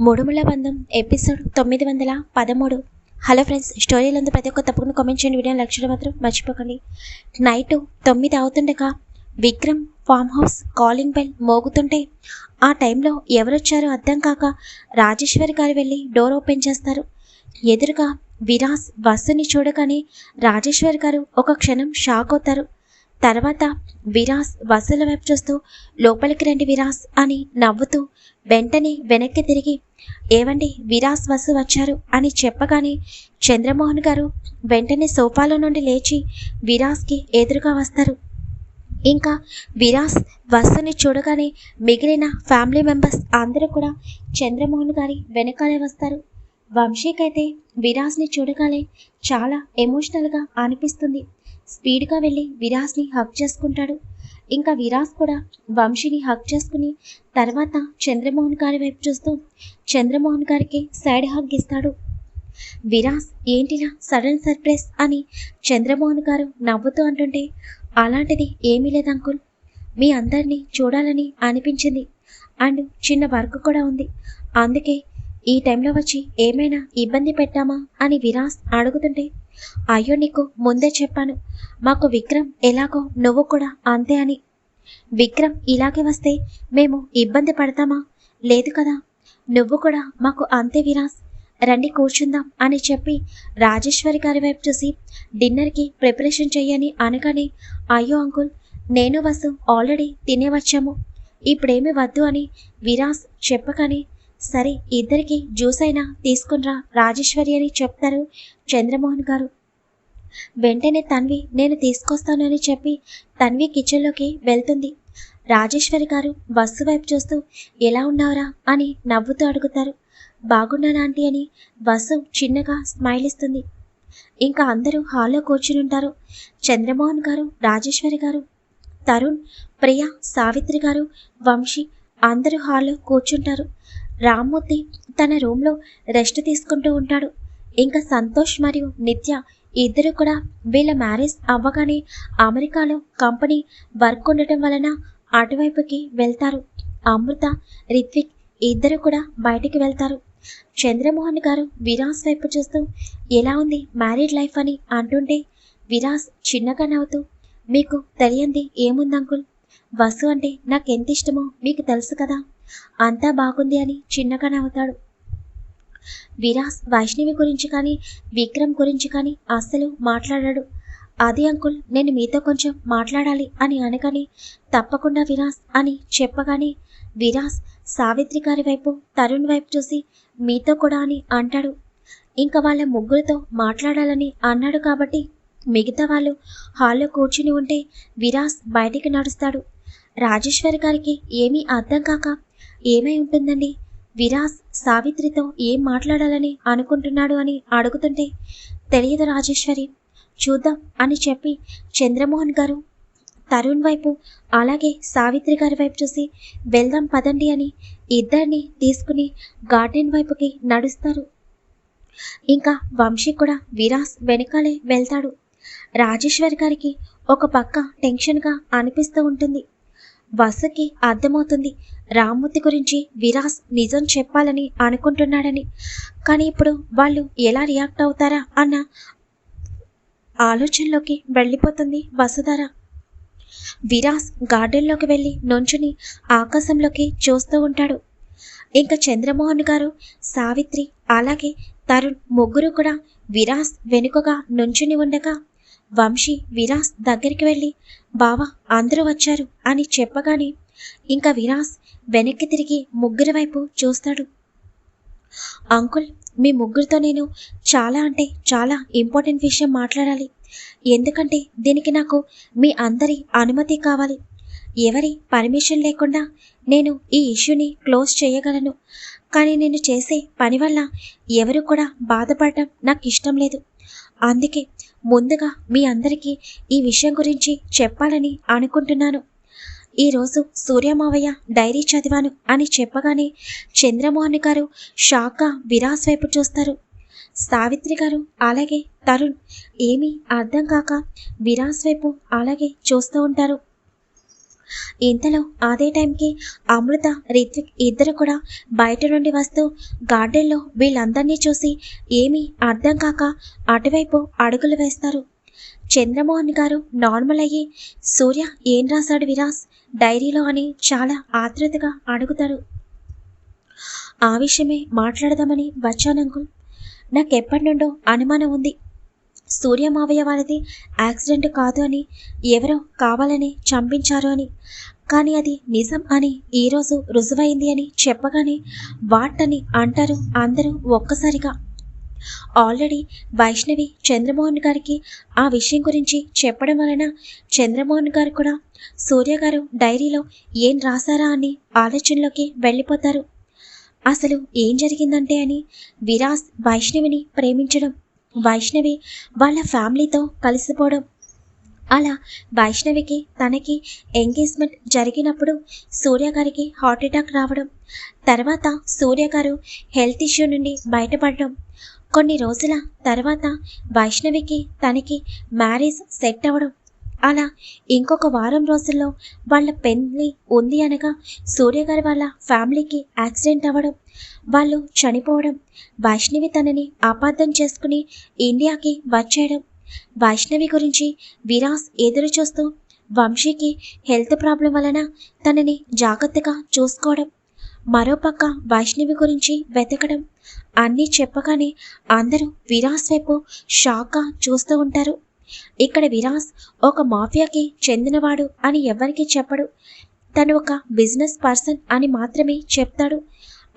మూడుముల బంధం ఎపిసోడ్ తొమ్మిది వందల పదమూడు. హలో ఫ్రెండ్స్ స్టోరీలందు ప్రతి ఒక్క తప్పకుండా కామెంట్ చేయండి. వీడియో లక్షలు మాత్రం మర్చిపోకండి. నైట్ తొమ్మిది అవుతుండగా Vikram farm house calling bell మోగుతుంటే ఆ టైంలో ఎవరొచ్చారో అర్థం కాక రాజేశ్వరి గారు వెళ్ళి డోర్ ఓపెన్ చేస్తారు. ఎదురుగా విరాస్ బస్సుని చూడగానే రాజేశ్వరి గారు ఒక క్షణం షాక్ అవుతారు. తర్వాత విరాస్ బస్సుల వైపు చూస్తూ లోపలికి రండి విరాస్ అని నవ్వుతూ వెంటనే వెనక్కి తిరిగి ఏవండి విరాస్ వసు వచ్చారు అని చెప్పగానే చంద్రమోహన్ గారు వెంటనే సోఫాలో నుండి లేచి విరాస్కి ఎదురుగా వస్తారు. ఇంకా విరాస్ బస్సుని చూడగానే మిగిలిన ఫ్యామిలీ మెంబర్స్ అందరూ కూడా చంద్రమోహన్ గారి వెనకాలే వస్తారు. వంశీకైతే విరాస్ని చూడగానే చాలా ఎమోషనల్గా అనిపిస్తుంది. స్పీడ్గా వెళ్ళి విరాస్ని హక్ చేసుకుంటాడు. ఇంకా విరాస్ కూడా వంశీని హక్ చేసుకుని తర్వాత చంద్రమోహన్ గారి వైపు చూస్తూ చంద్రమోహన్ గారికి సైడ్ హగ్ ఇస్తాడు. విరాస్ ఏంటిలా? సడన్ సర్ప్రైజ్ అని చంద్రమోహన్ గారు నవ్వుతూ అంటుంటే అలాంటిది ఏమీ లేదు అంకుల్. మీ అందరినీ చూడాలని అనిపించింది. అండ్ చిన్న వర్క్ కూడా ఉంది. అందుకే ఈ టైంలో వచ్చి ఏమైనా ఇబ్బంది పెట్టామా? అని విరాస్ అడుగుతుంటే అయ్యో నీకు ముందే చెప్పాను. మాకు విక్రమ్ ఎలాగో నువ్వు కూడా అంతే అని. విక్రమ్ ఇలాగే వస్తే మేము ఇబ్బంది పడతామా? లేదు కదా. నువ్వు కూడా మాకు అంతే విరాస్. రండి కూర్చుందాం అని చెప్పి రాజేశ్వరి గారి వైపు చూసి డిన్నర్కి ప్రిపరేషన్ చెయ్యని అనగానే అయ్యో అంకుల్ నేను వసు ఆల్రెడీ తినే వచ్చాము ఇప్పుడేమి వద్దు అని విరాస్ చెప్పగానే సరే ఇద్దరికి జ్యూస్ అయినా తీసుకునిరా రాజేశ్వరి అని చెప్తారు చంద్రమోహన్ గారు. వెంటనే తన్వి నేను తీసుకొస్తానని చెప్పి తన్వి కిచెన్లోకి వెళ్తుంది. రాజేశ్వరి గారు బస్సు వైపు చూస్తూ ఎలా ఉన్నావురా? అని నవ్వుతూ అడుగుతారు. బాగున్నానా ఆంటీ అని బస్సు చిన్నగా స్మైల్ ఇస్తుంది. ఇంకా అందరూ హాల్లో కూర్చుని ఉంటారు. చంద్రమోహన్ గారు రాజేశ్వరి గారు తరుణ్ ప్రియ సావిత్రి గారు వంశీ అందరూ హాల్లో కూర్చుంటారు. రామ్మూర్తి తన రూమ్లో రెస్ట్ తీసుకుంటూ ఉంటాడు. ఇంకా సంతోష్ మరియు నిత్య ఇద్దరు కూడా వీళ్ళ మ్యారేజ్ అవ్వగానే అమెరికాలో కంపెనీ వర్క్ ఉండటం వలన అటువైపుకి వెళ్తారు. అమృత రిత్విక్ ఇద్దరు కూడా బయటికి వెళ్తారు. చంద్రమోహన్ గారు విరాస్ వైపు చూస్తూ ఎలా ఉంది మ్యారీడ్ లైఫ్ అని అంటుంటే విరాస్ చిన్నగా నవ్వుతూ మీకు తెలియంది ఏముంది అంకుల్? బస్సు అంటే నాకు ఎంత ఇష్టమో మీకు తెలుసు కదా? అంతా బాగుంది అని చిన్నగా నవ్వుతాడు. విరాస్ వైష్ణవి గురించి కానీ విక్రమ్ గురించి కానీ అస్సలు మాట్లాడాడు. అది అంకుల్ నేను మీతో కొంచెం మాట్లాడాలి అని అనగానే తప్పకుండా విరాస్ అని చెప్పగానే విరాస్ సావిత్రి గారి వైపు తరుణ్ వైపు చూసి మీతో కూడా అని అంటాడు. ఇంకా వాళ్ళ ముగ్గురితో మాట్లాడాలని అన్నాడు కాబట్టి మిగతా వాళ్ళు హాల్లో కూర్చుని ఉంటే విరాస్ బయటికి నడుస్తాడు. రాజేశ్వరి గారికి ఏమీ అర్థం కాక ఏమై ఉంటుందండి? విరాస్ సావిత్రితో ఏం మాట్లాడాలని అనుకుంటున్నాడు అని అడుగుతుంటే తెలియదు రాజేశ్వరి. చూద్దాం అని చెప్పి చంద్రమోహన్ గారు తరుణ్ వైపు అలాగే సావిత్రి గారి వైపు చూసి వెళ్దాం పదండి అని ఇద్దరిని తీసుకుని గార్డెన్ వైపుకి నడుస్తారు. ఇంకా వంశీ కూడా విరాస్ వెనకాలే వెళ్తాడు. రాజేశ్వరి గారికి ఒక పక్క టెన్షన్గా అనిపిస్తూ ఉంటుంది. వసుకి అర్థమవుతుంది. రామ్మూర్తి గురించి విరాస్ నిజం చెప్పాలని అనుకుంటున్నాడని. కానీ ఇప్పుడు వాళ్ళు ఎలా రియాక్ట్ అవుతారా అన్న ఆలోచనలోకి వెళ్ళిపోతుంది వసుధార. విరాస్ గార్డెన్లోకి వెళ్ళి నుంచుని ఆకాశంలోకి చూస్తూ ఉంటాడు. ఇంకా చంద్రమోహన్ గారు సావిత్రి అలాగే తరుణ్ ముగ్గురు కూడా విరాస్ వెనుకగా నుంచుని ఉండగా వంశీ విరాస్ దగ్గరికి వెళ్ళి బావా అందరూ వచ్చారు అని చెప్పగానే ఇంకా విరాస్ వెనక్కి తిరిగి ముగ్గురి వైపు చూస్తాడు. అంకుల్ మీ ముగ్గురితో నేను చాలా అంటే చాలా ఇంపార్టెంట్ విషయం మాట్లాడాలి. ఎందుకంటే దీనికి నాకు మీ అందరి అనుమతి కావాలి. ఎవరి పర్మిషన్ లేకుండా నేను ఈ ఇష్యూని క్లోజ్ చేయగలను. కానీ నేను చేసే పని వల్ల ఎవరు కూడా బాధపడటం నాకు ఇష్టం లేదు. అందుకే ముందుగా మీ అందరికీ ఈ విషయం గురించి చెప్పాలని అనుకుంటున్నాను. ఈరోజు సూర్యమావయ్య డైరీ చదివాను అని చెప్పగానే చంద్రమోహన్ గారు షాక్గా విరాస్ వైపు చూస్తారు. సావిత్రి గారు అలాగే తరుణ్ ఏమీ అర్థం కాక విరాస్ వైపు అలాగే చూస్తూ ఉంటారు. ఇంతలో అదే టైంకి అమృత రిత్విక్ ఇద్దరు కూడా బయట నుండి వస్తూ గార్డెన్లో వీళ్ళందరినీ చూసి ఏమీ అర్థం కాక అటువైపు అడుగులు వేస్తారు. చంద్రమోహన్ గారు నార్మల్ అయ్యి సూర్య ఏం రాశాడు విరాస్? డైరీలో అని చాలా ఆతృతగా అడుగుతాడు. ఆ విషయమే మాట్లాడదామని వచ్చాను అంకుల్. నాకెప్పటి నుండో అనుమానం ఉంది. సూర్య మావయ్య వాళ్ళది యాక్సిడెంట్ కాదు అని ఎవరో కావాలని చంపించారు అని. కానీ అది నిజం అని ఈరోజు రుజువైంది అని చెప్పగానే వాట్ అని అంటారు అందరూ ఒక్కసారిగా. ఆల్రెడీ వైష్ణవి చంద్రమోహన్ గారికి ఆ విషయం గురించి చెప్పడం వలన చంద్రమోహన్ గారు కూడా సూర్య గారు డైరీలో ఏం రాశారా అని ఆలోచనలోకి వెళ్ళిపోతారు. అసలు ఏం జరిగిందంటే అని విరాస్ వైష్ణవిని ప్రేమించడం వైష్ణవి వాళ్ళ ఫ్యామిలీతో కలిసిపోవడం. అలా వైష్ణవికి తనకి ఎంగేజ్మెంట్ జరిగినప్పుడు సూర్య గారికి హార్ట్ అటాక్ రావడం. తర్వాత సూర్య గారు హెల్త్ ఇష్యూ నుండి బయటపడడం. కొన్ని రోజుల తర్వాత వైష్ణవికి తనకి మ్యారేజ్ సెట్ అవ్వడం. అలా ఇంకొక వారం రోజుల్లో వాళ్ళ పెళ్ళి ఉంది అనగా సూర్యగారి వాళ్ళ ఫ్యామిలీకి యాక్సిడెంట్ అవ్వడం వాళ్ళు చనిపోవడం వైష్ణవి తనని అపార్థం చేసుకుని ఇండియాకి వచ్చేయడం వైష్ణవి గురించి విరాస్ ఎదురు చూస్తూ వంశీకి హెల్త్ ప్రాబ్లం వలన తనని జాగ్రత్తగా చూసుకోవడం మరోపక్క వైష్ణవి గురించి వెతకడం అన్నీ చెప్పగానే అందరూ విరాస్ వైపు షాక్గా చూస్తూ ఉంటారు. ఇక్కడ విరాస్ ఒక మాఫియాకి చెందినవాడు అని ఎవరికి చెప్పడు. తను ఒక బిజినెస్ పర్సన్ అని మాత్రమే చెప్తాడు.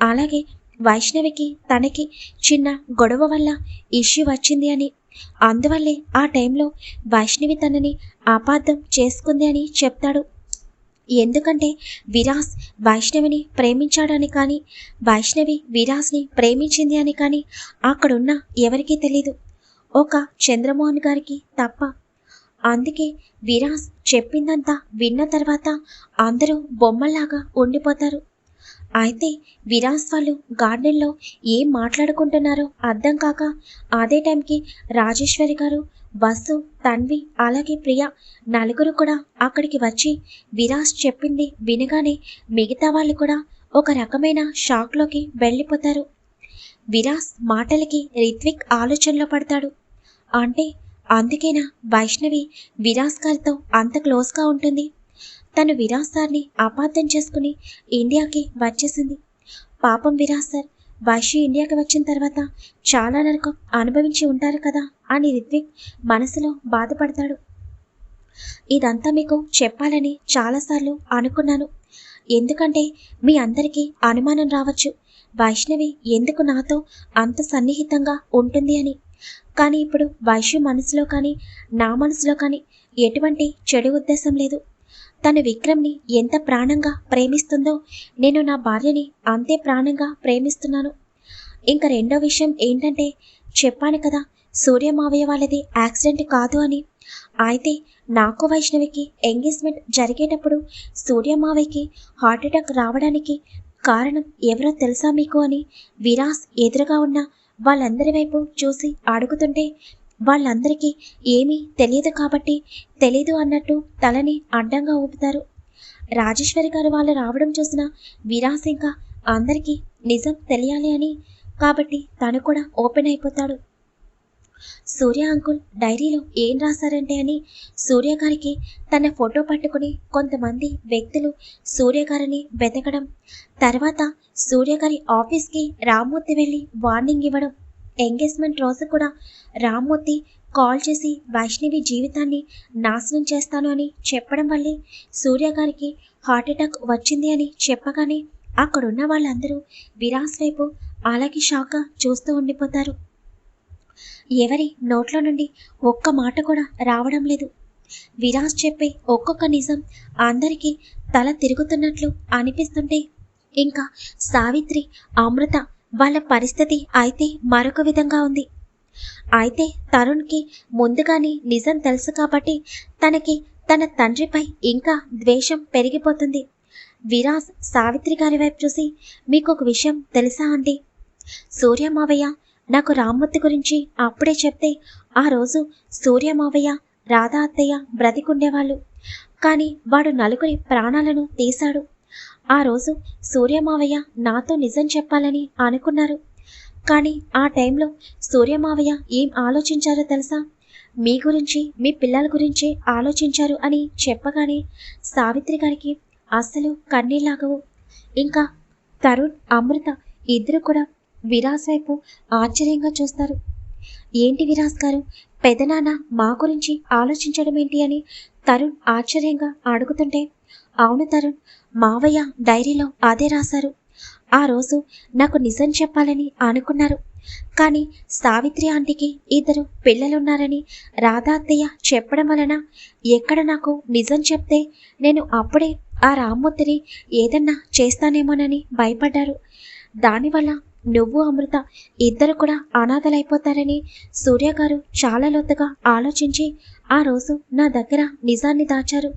అలాగే వైష్ణవికి తనకి చిన్న గొడవ వల్ల ఇష్యూ వచ్చింది అని అందువల్లే ఆ టైంలో వైష్ణవి తనని అపార్థం చేసుకుంది అని చెప్తాడు. ఎందుకంటే విరాస్ వైష్ణవిని ప్రేమించాడని కానీ వైష్ణవి విరాస్ని ప్రేమించింది అని కానీ అక్కడున్న ఎవరికీ తెలీదు. ఒక చంద్రమోహన్ గారికి తప్ప. అందుకే విరాస్ చెప్పిందంతా విన్న తర్వాత అందరూ బొమ్మల్లాగా ఉండిపోతారు. అయితే విరాస్ వాళ్ళు గార్డెన్లో ఏం మాట్లాడుకుంటున్నారో అర్థం కాక అదే టైంకి రాజేశ్వరి గారు బస్సు తన్వి అలాగే ప్రియ నలుగురు కూడా అక్కడికి వచ్చి విరాస్ చెప్పింది వినగానే మిగతా వాళ్ళు కూడా ఒక రకమైన షాక్లోకి వెళ్ళిపోతారు. విరాస్ మాటలకి రిత్విక్ ఆలోచనలో పడతాడు. అంటే అందుకేనా వైష్ణవి విరాస్ గారితో అంత క్లోజ్గా ఉంటుంది? తను విరాస్ సార్ని అపార్థం చేసుకుని ఇండియాకి వచ్చేసింది. పాపం విరాస్ సార్ వైశ్య ఇండియాకి వచ్చిన తర్వాత చాలా నరకం అనుభవించి ఉంటారు కదా అని రిత్విక్ మనసులో బాధపడతాడు. ఇదంతా మీకు చెప్పాలని చాలాసార్లు అనుకున్నాను. ఎందుకంటే మీ అందరికీ అనుమానం రావచ్చు. వైష్ణవి ఎందుకు నాతో అంత సన్నిహితంగా ఉంటుంది అని. కానీ ఇప్పుడు వైశ్య మనసులో కానీ నా మనసులో కానీ ఎటువంటి చెడు ఉద్దేశం లేదు. తను విక్రమ్ని ఎంత ప్రాణంగా ప్రేమిస్తుందో నేను నా భార్యని అంతే ప్రాణంగా ప్రేమిస్తున్నాను. ఇంకా రెండో విషయం ఏంటంటే చెప్పాను కదా సూర్య మావయ్య వాళ్ళది యాక్సిడెంట్ కాదు అని. అయితే నాకు వైష్ణవికి ఎంగేజ్మెంట్ జరిగేటప్పుడు సూర్య మావయ్యకి హార్ట్ అటాక్ రావడానికి కారణం ఎవరో తెలుసా మీకు అని విరాస్ ఎదురుగా ఉన్న వాళ్ళందరి వైపు చూసి అడుగుతుంటే వాళ్ళందరికీ ఏమీ తెలియదు కాబట్టి తెలీదు అన్నట్టు తలని అడ్డంగా ఊపుతారు. రాజేశ్వరి గారు వాళ్ళు రావడం చూసిన విరాస్ ఇంకా అందరికీ నిజం తెలియాలి అని కాబట్టి తను కూడా ఓపెన్ అయిపోతాడు. సూర్య అంకుల్ డైరీలో ఏం రాశారంటే అని సూర్య గారికి తన ఫోటో పట్టుకుని కొంతమంది వ్యక్తులు సూర్య గారిని వెతకడం తర్వాత సూర్య గారి ఆఫీస్కి రామ్మూర్తి వెళ్ళి వార్నింగ్ ఇవ్వడం ఎంగేజ్మెంట్ రోజు కూడా రామ్మూర్తి కాల్ చేసి వైష్ణవి జీవితాన్ని నాశనం చేస్తాను అని చెప్పడం వల్లే సూర్య గారికి హార్ట్ అటాక్ వచ్చింది అని చెప్పగానే అక్కడున్న వాళ్ళందరూ విరాస్ వైపు అలాగే షాక్గా చూస్తూ ఉండిపోతారు. ఎవరి నోట్లో నుండి ఒక్క మాట కూడా రావడం లేదు. విరాజ్ చెప్పే ఒక్కొక్క నిజం అందరికీ తల తిరుగుతున్నట్లు అనిపిస్తుంటే ఇంకా సావిత్రి అమృత వాళ్ళ పరిస్థితి అయితే మరొక విధంగా ఉంది. అయితే తరుణ్కి ముందుగానే నిజం తెలుసు కాబట్టి తనకి తన తండ్రిపై ఇంకా ద్వేషం పెరిగిపోతుంది. విరాస్ సావిత్రి గారి వైపు చూసి మీకు ఒక విషయం తెలుసా అండి? సూర్య మావయ్య నాకు రామ్మూర్తి గురించి అప్పుడే చెప్తే ఆ రోజు సూర్య మావయ్య రాధా అత్తయ్య బ్రతికుండేవాళ్ళు. కానీ వాడు నలుగురి ప్రాణాలను తీశాడు. ఆ రోజు సూర్యమావయ్య నాతో నిజం చెప్పాలని అనుకున్నారు. కానీ ఆ టైంలో సూర్యమావయ్య ఏం ఆలోచించారో తెలుసా? మీ గురించి మీ పిల్లల గురించి ఆలోచించారు అని చెప్పగానే సావిత్రి గారికి అస్సలు కన్నీళ్ళాగవు ఇంకా తరుణ్ అమృత ఇద్దరు కూడా విరాస్ వైపు ఆశ్చర్యంగా చూస్తారు. ఏంటి విరాస్ గారు? పెదనాన్న మా గురించి ఆలోచించడం ఏంటి అని తరుణ్ ఆశ్చర్యంగా అడుగుతుంటే అవును తరుణ్ మావయ్య డైరీలో అదే రాశారు. ఆ రోజు నాకు నిజం చెప్పాలని అనుకున్నారు. కానీ సావిత్రి ఆంటీకి ఇద్దరు పిల్లలున్నారని రాధాత్తయ్య చెప్పడం వలన ఎక్కడ నాకు నిజం చెప్తే నేను అప్పుడే ఆ రామ్మూర్తిని ఏదన్నా చేస్తానేమోనని భయపడ్డారు. దానివల్ల నువ్వు అమృత ఇద్దరు కూడా అనాథలైపోతారని సూర్య గారు చాలా లోతుగా ఆలోచించి ఆ రోజు నా దగ్గర నిజాన్ని దాచారు.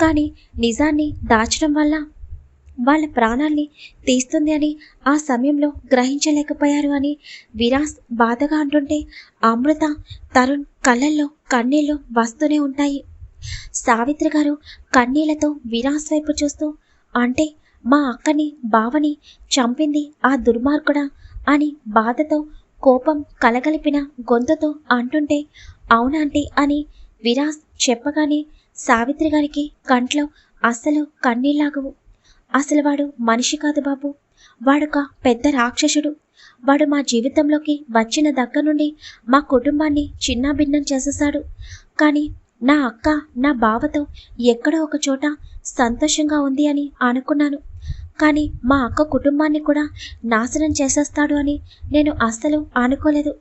కానీ నిజాన్ని దాచడం వల్ల వాళ్ళ ప్రాణాల్ని తీస్తుంది అని ఆ సమయంలో గ్రహించలేకపోయారు అని విరాస్ బాధగా అంటుంటే అమృత తరుణ్ కళ్ళల్లో కన్నీళ్ళు వస్తూనే ఉంటాయి. సావిత్రి గారు కన్నీళ్ళతో విరాస్ వైపు చూస్తూ అంటే మా అక్కని బావని చంపింది ఆ దుర్మార్గుడా అని బాధతో కోపం కలగలిపిన గొంతుతో అంటుంటే అవునాంటి అని విరాస్ చెప్పగానే సావిత్రి గారికి కంట్లో అస్సలు కన్నీళ్ళాగవు అసలు వాడు మనిషి కాదు బాబు. వాడొక పెద్ద రాక్షసుడు. వాడు మా జీవితంలోకి వచ్చిన దగ్గర నుండి మా కుటుంబాన్ని చిన్నాభిన్నం చేసేశాడు. కానీ నా అక్క నా బావతో ఎక్కడో ఒక చోట సంతోషంగా ఉంది అని అనుకున్నాను. కానీ మా అక్క కుటుంబాన్ని కూడా నాశనం చేసేస్తాడు అని నేను అస్సలు అనుకోలేదు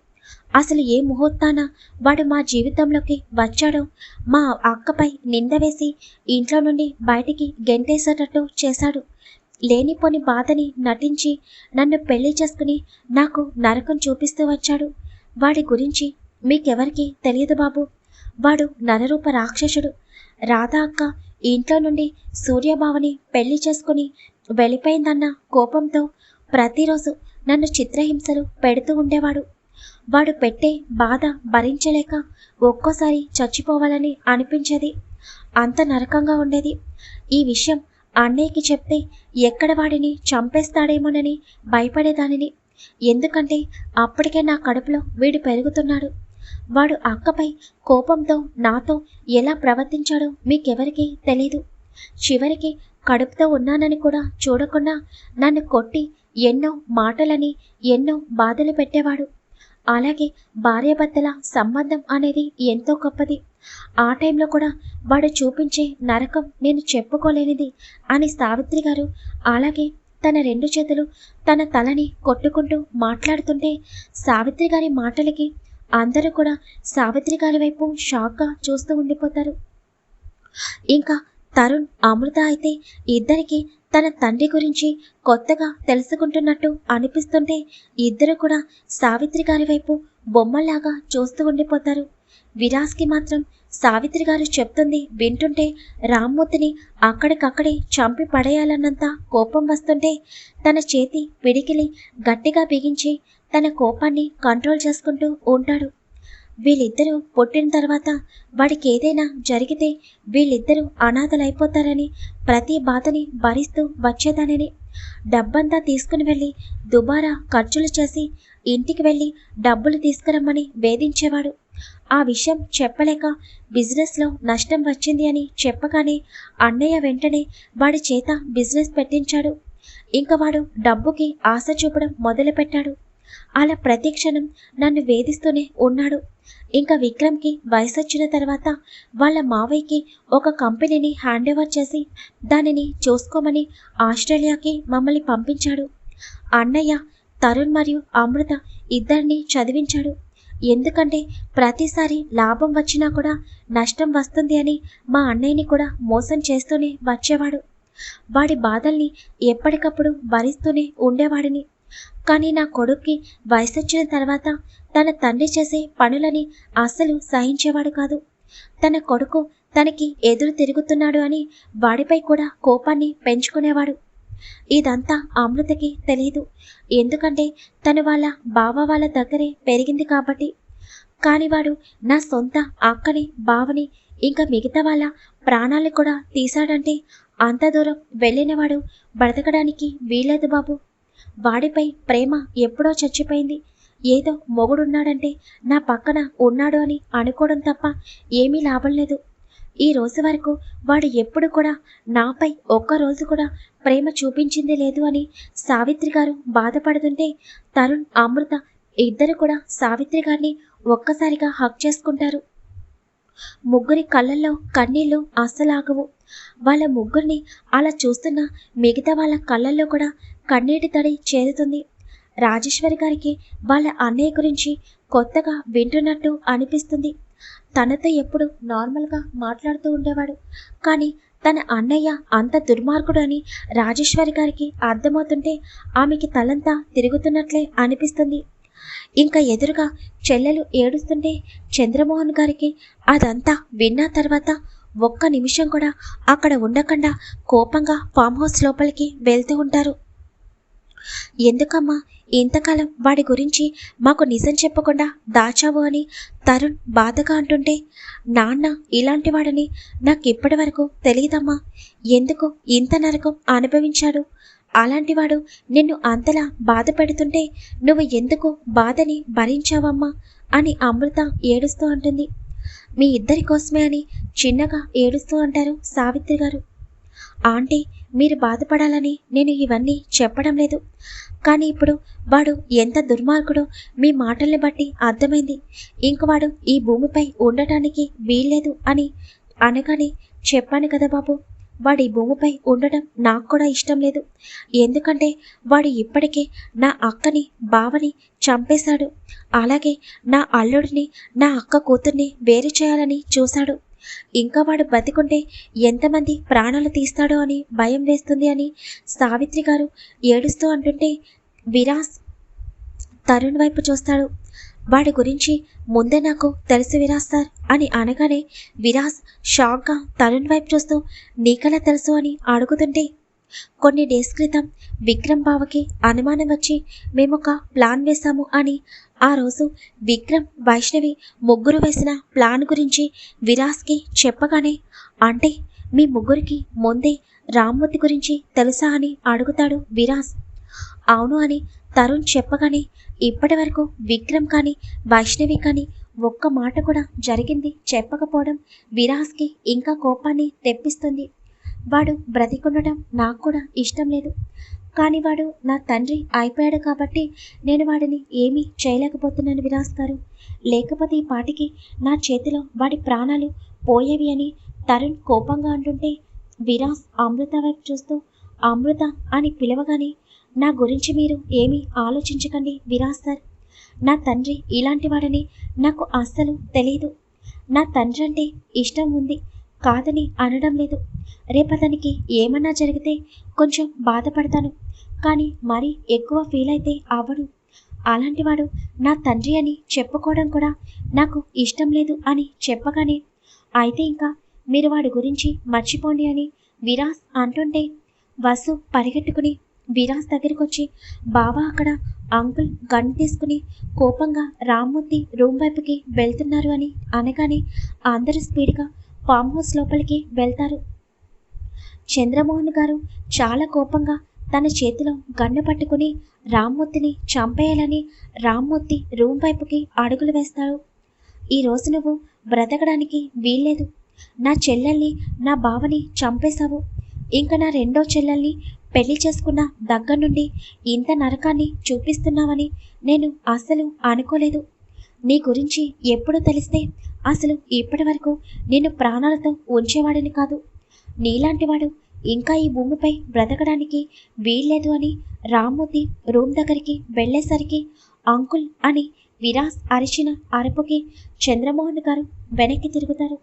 అసలు ఏ ముహూర్తాన వాడు మా జీవితంలోకి వచ్చాడో మా అక్కపై నింద వేసి ఇంట్లో నుండి బయటికి గెంటేసేటట్టు చేశాడు. లేనిపోని బాధని నటించి నన్ను పెళ్ళి చేసుకుని నాకు నరకం చూపిస్తూ వచ్చాడు. వాడి గురించి మీకెవరికి తెలియదు బాబు. వాడు నరరూప రాక్షసుడు. రాధా అక్క ఇంట్లో నుండి సూర్యబావని పెళ్ళి చేసుకుని వెళ్ళిపోయిందన్న కోపంతో ప్రతిరోజు నన్ను చిత్రహింసలు పెడుతూ ఉండేవాడు. వాడు పెట్టే బాధ భరించలేక ఒక్కోసారి చచ్చిపోవాలని అనిపించేది. అంత నరకంగా ఉండేది. ఈ విషయం అన్నయ్యకి చెప్తే ఎక్కడ వాడిని చంపేస్తాడేమోనని భయపడేదానిని. ఎందుకంటే అప్పటికే నా కడుపులో వీడు పెరుగుతున్నాడు. వాడు అక్కపై కోపంతో నాతో ఎలా ప్రవర్తించాడో మీకెవరికీ తెలీదు. చివరికి కడుపుతో ఉన్నానని కూడా చూడకుండా నన్ను కొట్టి ఎన్నో మాటలని ఎన్నో బాధలు పెట్టేవాడు. అలాగే భార్యాభర్తల సంబంధం అనేది ఎంతో గొప్పది. ఆ టైంలో కూడా వాడు చూపించే నరకం నేను చెప్పుకోలేనిది అని సావిత్రి గారు అలాగే తన రెండు చేతులు తన తలని కొట్టుకుంటూ మాట్లాడుతుంటే సావిత్రి గారి మాటలకి అందరూ కూడా సావిత్రి గారి వైపు షాక్గా చూస్తూ ఉండిపోతారు. ఇంకా తరుణ్ అమృత అయితే ఇద్దరికి తన తండ్రి గురించి కొత్తగా తెలుసుకుంటున్నట్టు అనిపిస్తుంటే ఇద్దరు కూడా సావిత్రి గారి వైపు బొమ్మలాగా చూస్తూ ఉండిపోతారు. విరాజ్కి మాత్రం సావిత్రి గారు చెప్తుంది వింటుంటే రామ్మూర్తిని అక్కడికక్కడే చంపి పడేయాలన్నంత కోపం వస్తుంటే తన చేతి పిడికిలి గట్టిగా బిగించి తన కోపాన్ని కంట్రోల్ చేసుకుంటూ ఉంటాడు. వీళ్ళిద్దరూ పుట్టిన తర్వాత వాడికి ఏదైనా జరిగితే వీళ్ళిద్దరూ అనాథలైపోతారని ప్రతి బాధని భరిస్తూ వచ్చేదానని. డబ్బంతా తీసుకుని వెళ్ళి దుబారా ఖర్చులు చేసి ఇంటికి వెళ్ళి డబ్బులు తీసుకురమ్మని వేధించేవాడు. ఆ విషయం చెప్పలేక బిజినెస్లో నష్టం వచ్చింది అని చెప్పగానే అన్నయ్య వెంటనే వాడి చేత బిజినెస్ పెట్టించాడు. ఇంకా వాడు డబ్బుకి ఆశ చూపడం మొదలుపెట్టాడు. అలా ప్రతి క్షణం నన్ను వేధిస్తూనే ఉన్నాడు. ఇంకా విక్రమ్కి వయసు వచ్చిన తర్వాత వాళ్ళ మావయ్యకి ఒక కంపెనీని హ్యాండ్ ఓవర్ చేసి దానిని చూసుకోమని ఆస్ట్రేలియాకి మమ్మల్ని పంపించాడు. అన్నయ్య తరుణ్ మరియు అమృత ఇద్దరిని చదివించాడు. ఎందుకంటే ప్రతిసారి లాభం వచ్చినా కూడా నష్టం వస్తుంది అని మా అన్నయ్యని కూడా మోసం చేస్తూనే వచ్చేవాడు. వాడి బాధల్ని ఎప్పటికప్పుడు భరిస్తూనే ఉండేవాడిని. కానీ నా కొడుక్కి వయసొచ్చిన తర్వాత తన తండ్రి చేసే పనులని అస్సలు సహించేవాడు కాదు. తన కొడుకు తనకి ఎదురు తిరుగుతున్నాడు అని వాడిపై కూడా కోపాన్ని పెంచుకునేవాడు. ఇదంతా అమృతకి తెలియదు ఎందుకంటే తను వాళ్ళ బావ వాళ్ళ దగ్గరే పెరిగింది కాబట్టి. కానీ వాడు నా సొంత అక్కని బావని ఇంకా మిగతా వాళ్ళ ప్రాణాలు కూడా తీశాడంటే అంత దూరం వెళ్ళినవాడు బ్రతకడానికి వీలేదు బాబు. వాడిపై ప్రేమ ఎప్పుడో చచ్చిపోయింది. ఏదో మొగుడున్నాడంటే నా పక్కన ఉన్నాడు అని అనుకోవడం తప్ప ఏమీ లాభం లేదు. ఈ రోజు వరకు వాడు ఎప్పుడు కూడా నాపై ఒక్క రోజు కూడా ప్రేమ చూపించింది లేదు అని సావిత్రి గారు బాధపడుతుంటే తరుణ్ అమృత ఇద్దరు కూడా సావిత్రి గారిని ఒక్కసారిగా హక్ చేసుకుంటారు. ముగ్గురి కళ్ళల్లో కన్నీళ్ళు అస్సలాగవు. వాళ్ళ ముగ్గురిని అలా చూస్తున్న మిగతా వాళ్ళ కళ్ళల్లో కూడా కన్నీటి తడి చేరుతుంది. రాజేశ్వరి గారికి వాళ్ళ అన్నయ్య గురించి కొత్తగా వింటున్నట్టు అనిపిస్తుంది. తనతో ఎప్పుడు నార్మల్గా మాట్లాడుతూ ఉండేవాడు. కానీ తన అన్నయ్య అంత దుర్మార్గుడు అని రాజేశ్వరి గారికి అర్థమవుతుంటే ఆమెకి తలంతా తిరుగుతున్నట్లే అనిపిస్తుంది. ఇంకా ఎదురుగా చెల్లెలు ఏడుస్తుంటే చంద్రమోహన్ గారికి అదంతా విన్న తర్వాత ఒక్క నిమిషం కూడా అక్కడ ఉండకుండా కోపంగా ఫామ్ హౌస్ లోపలికి వెళ్తూ ఉంటారు. ఎందుకమ్మా ఇంతకాలం వాడి గురించి మాకు నిజం చెప్పకుండా దాచావు అని తరుణ్ బాధగా అంటుంటే నాన్న ఇలాంటి వాడని నాకు ఇప్పటి వరకు తెలియదమ్మా. ఎందుకు ఇంత నరకం అనుభవించాడు? అలాంటివాడు నిన్ను అంతలా బాధ పెడుతుంటే నువ్వు ఎందుకు బాధని భరించావమ్మా? అని అమృత ఏడుస్తూ అంటుంది. మీ ఇద్దరి కోసమే అని చిన్నగా ఏడుస్తూ అంటారు సావిత్రి గారు. ఆంటీ మీరు బాధపడాలని నేను ఇవన్నీ చెప్పడం లేదు. కానీ ఇప్పుడు వాడు ఎంత దుర్మార్గుడో మీ మాటల్ని బట్టి అర్థమైంది. ఇంక వాడు ఈ భూమిపై ఉండటానికి వీల్లేదు అని అనగానే చెప్పాను కదా బాబు. వాడి భూమిపై ఉండడం నాకు కూడా ఇష్టం లేదు. ఎందుకంటే వాడు ఇప్పటికే నా అక్కని బావని చంపేశాడు. అలాగే నా అల్లుడిని నా అక్క కూతుర్ని వేరు చేయాలని చూశాడు. ఇంకా వాడు బతికుంటే ఎంతమంది ప్రాణాలు తీస్తాడో అని భయం వేస్తుంది అని సావిత్రి గారు ఏడుస్తూ అంటుంటే విరాస్ తరుణ్ వైపు చూస్తాడు. వాడి గురించి ముందే నాకు తెలుసు విరాజ్ సార్ అని అనగానే విరాస్ షాక్గా తరుణ్ వైపు చూస్తూ నీకెలా తెలుసు అని అడుగుతుంటే కొన్ని డేస్ క్రితం విక్రమ్ బావకి అనుమానం వచ్చి మేము ఒక ప్లాన్ వేశాము అని ఆ రోజు విక్రమ్ వైష్ణవి ముగ్గురు వేసిన ప్లాన్ గురించి విరాస్కి చెప్పగానే అంటే మీ ముగ్గురికి ముందే రామ్మూర్తి గురించి తెలుసా అని అడుగుతాడు విరాస్. అవును అని తరుణ్ చెప్పగానే ఇప్పటి వరకు విక్రమ్ కానీ వైష్ణవి కానీ ఒక్క మాట కూడా జరిగింది చెప్పకపోవడం విరాస్కి ఇంకా కోపాన్ని తెప్పిస్తుంది. వాడు బ్రతికుండటం నాకు కూడా ఇష్టం లేదు. కానీ వాడు నా తండ్రి అయిపోయాడు కాబట్టి నేను వాడిని ఏమీ చేయలేకపోతున్నాను విరాస్ గారు. లేకపోతే ఈ పాటికి నా చేతిలో వాడి ప్రాణాలు పోయేవి అని తరుణ్ కోపంగా అంటుంటే విరాస్ అమృత వైపు చూస్తూ అమృత అని పిలవగానే నా గురించి మీరు ఏమీ ఆలోచించకండి విరాస్ సార్ నా తండ్రి ఇలాంటి వాడని నాకు అస్సలు తెలియదు నా తండ్రి అంటే ఇష్టం ఉంది కాదని అనడం లేదు. రేపతనికి ఏమన్నా జరిగితే కొంచెం బాధపడతాను కానీ మరీ ఎక్కువ ఫీల్ అయితే అవ్వడు అలాంటివాడు నా తండ్రి అని చెప్పుకోవడం కూడా నాకు ఇష్టం లేదు అని చెప్పగానే అయితే ఇంకా మీరు వాడి గురించి మర్చిపోండి అని విరాస్ అంటుంటే వసు పరిగెట్టుకుని విరాజ్ దగ్గరికి వచ్చి బావా అక్కడ అంకుల్ గన్ తీసుకుని కోపంగా రామ్మూర్తి రూమ్ వైపుకి వెళ్తున్నారు అని అనగానే అందరూ స్పీడ్గా ఫామ్ హౌస్ లోపలికి వెళ్తారు. చంద్రమోహన్ గారు చాలా కోపంగా తన చేతిలో గన్ను పట్టుకుని రామ్మూర్తిని చంపేయాలని రామ్మూర్తి రూమ్ వైపుకి అడుగులు వేస్తాడు ఈ రోజు నువ్వు బ్రతకడానికి వీల్లేదు. నా చెల్లెల్ని నా బావని చంపేశావు. ఇంకా నా రెండో చెల్లెల్ని పెళ్ళి చేసుకున్న దగ్గర నుండి ఇంత నరకాన్ని చూపిస్తున్నావని నేను అస్సలు అనుకోలేదు. నీ గురించి ఎప్పుడు తెలిస్తే అసలు ఇప్పటి వరకు నిన్ను ప్రాణాలతో ఉంచేవాడిని కాదు. నీలాంటివాడు ఇంకా ఈ భూమిపై బ్రతకడానికి వీల్లేదు అని రామ్మూర్తి రూమ్ దగ్గరికి వెళ్ళేసరికి అంకుల్ అని విరాస్ అరిచిన అరుపుకి చంద్రమోహన్ గారు వెనక్కి తిరుగుతారు.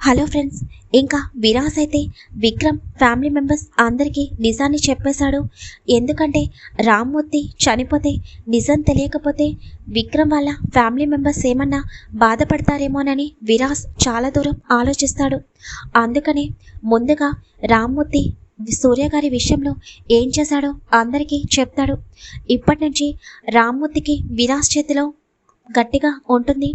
హలో ఫ్రెండ్స్ ఇంకా విరాస్ అయితే విక్రమ్ ఫ్యామిలీ మెంబర్స్ అందరికీ నిజాన్ని చెప్పేశాడు. ఎందుకంటే రామ్మూర్తి చనిపోతే నిజం తెలియకపోతే విక్రమ్ వాళ్ళ ఫ్యామిలీ మెంబర్స్ ఏమన్నా బాధపడతారేమోనని విరాస్ చాలా దూరం ఆలోచిస్తాడు. అందుకనే ముందుగా రామ్మూర్తి సూర్య గారి విషయంలో ఏం చేశాడో అందరికీ చెప్తాడు. ఇప్పటి నుంచి రామ్మూర్తికి విరాస్ చేతిలో గట్టిగా ఉంటుంది.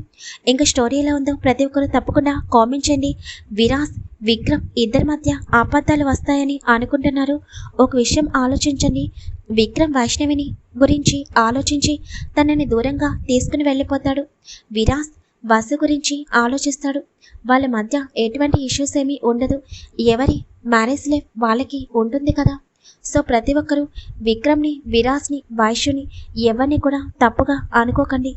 ఇంకా స్టోరీ ఎలా ఉందో ప్రతి ఒక్కరు తప్పకుండా కామెంట్ చేయండి. విరాస్ విక్రమ్ ఇద్దరి మధ్య ఆపత్తాలు వస్తాయని అనుకుంటున్నారు. ఒక విషయం ఆలోచించండి. విక్రమ్ వైష్ణవిని గురించి ఆలోచించి తనని దూరంగా తీసుకుని వెళ్ళిపోతాడు. విరాస్ వసు గురించి ఆలోచిస్తాడు. వాళ్ళ మధ్య ఎటువంటి ఇష్యూస్ ఏమీ ఉండదు. ఎవరి మ్యారేజ్ లైఫ్ వాళ్ళకి ఉంటుంది కదా. సో ప్రతి ఒక్కరూ విక్రమ్ని విరాస్ని వైశ్యుని ఎవరిని కూడా తప్పుగా అనుకోకండి.